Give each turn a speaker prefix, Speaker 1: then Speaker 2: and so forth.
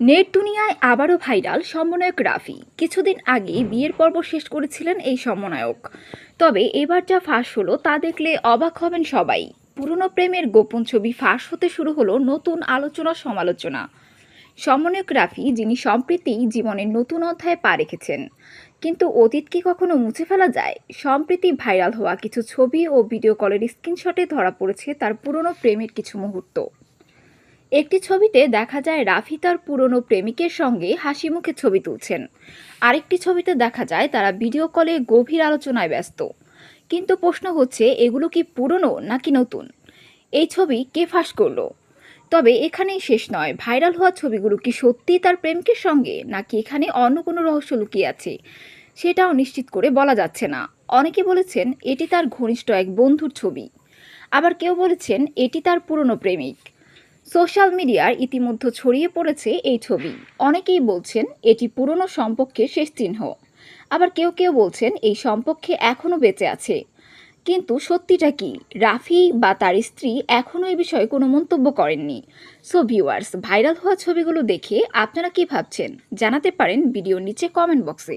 Speaker 1: Net দুনিয়ায় আবারও viral সমন্বয়ক রাফি। কিছুদিন আগে বিয়ের পর্ব শেষ করেছিলেন এই সমন্বয়ক। তবে এবার যা ফাঁস হলো তা দেখলে অবাক হবেন সবাই। পুরনো প্রেমের গোপন ছবি ফাঁস হতে শুরু হলো নতুন আলোচনা সমালোচনা। সমন্বয়ক রাফি, যিনি সম্প্রতি জীবনের নতুন অধ্যায়ে পা রেখেছেন, কিন্তু অতীত কি কখনো মুছে ফেলা যায়? সম্প্রতি ভাইরাল হওয়া কিছু ছবি ও ভিডিও কলের স্ক্রিনশটে ধরা পড়েছে তার পুরনো প্রেমের কিছু মুহূর্ত। একটি ছবিতে দেখা যায় রাফি তার পুরনো প্রেমিকের সঙ্গে হাসি মুখে ছবি তুলছেন। আরেকটি ছবিতে দেখা যায় তারা ভিডিও কলে গভীর আলোচনায় ব্যস্ত। কিন্তু প্রশ্ন হচ্ছে, এগুলো কি পুরনো নাকি নতুন? এই ছবি কে ফাঁস করল? তবে এখানেই শেষ নয়, ভাইরাল হওয়া ছবিগুলো কি সত্যিই তার প্রেমিকের সঙ্গে নাকি এখানে অন্য কোনো রহস্য লুকিয়ে আছে, সেটাও নিশ্চিত করে বলা যাচ্ছে না। অনেকে বলেছেন, এটি তার ঘনিষ্ঠ এক বন্ধুর ছবি। আবার কেউ বলেছেন, এটি তার পুরনো প্রেমিক। সোশ্যাল মিডিয়ার ইতিমধ্যে ছড়িয়ে পড়েছে এই ছবি। অনেকেই বলছেন এটি পুরনো সম্পর্কের শেষ চিহ্ন। আবার কেউ কেউ বলছেন এই সম্পর্কে এখনও বেঁচে আছে। কিন্তু সত্যিটা কি? রাফি বা তার স্ত্রী এখনও এই বিষয়ে কোনো মন্তব্য করেননি। সো ভিউয়ার্স ভাইরাল হওয়া ছবিগুলো দেখে আপনারা কি ভাবছেন? জানাতে পারেন ভিডিওর নিচে কমেন্ট বক্সে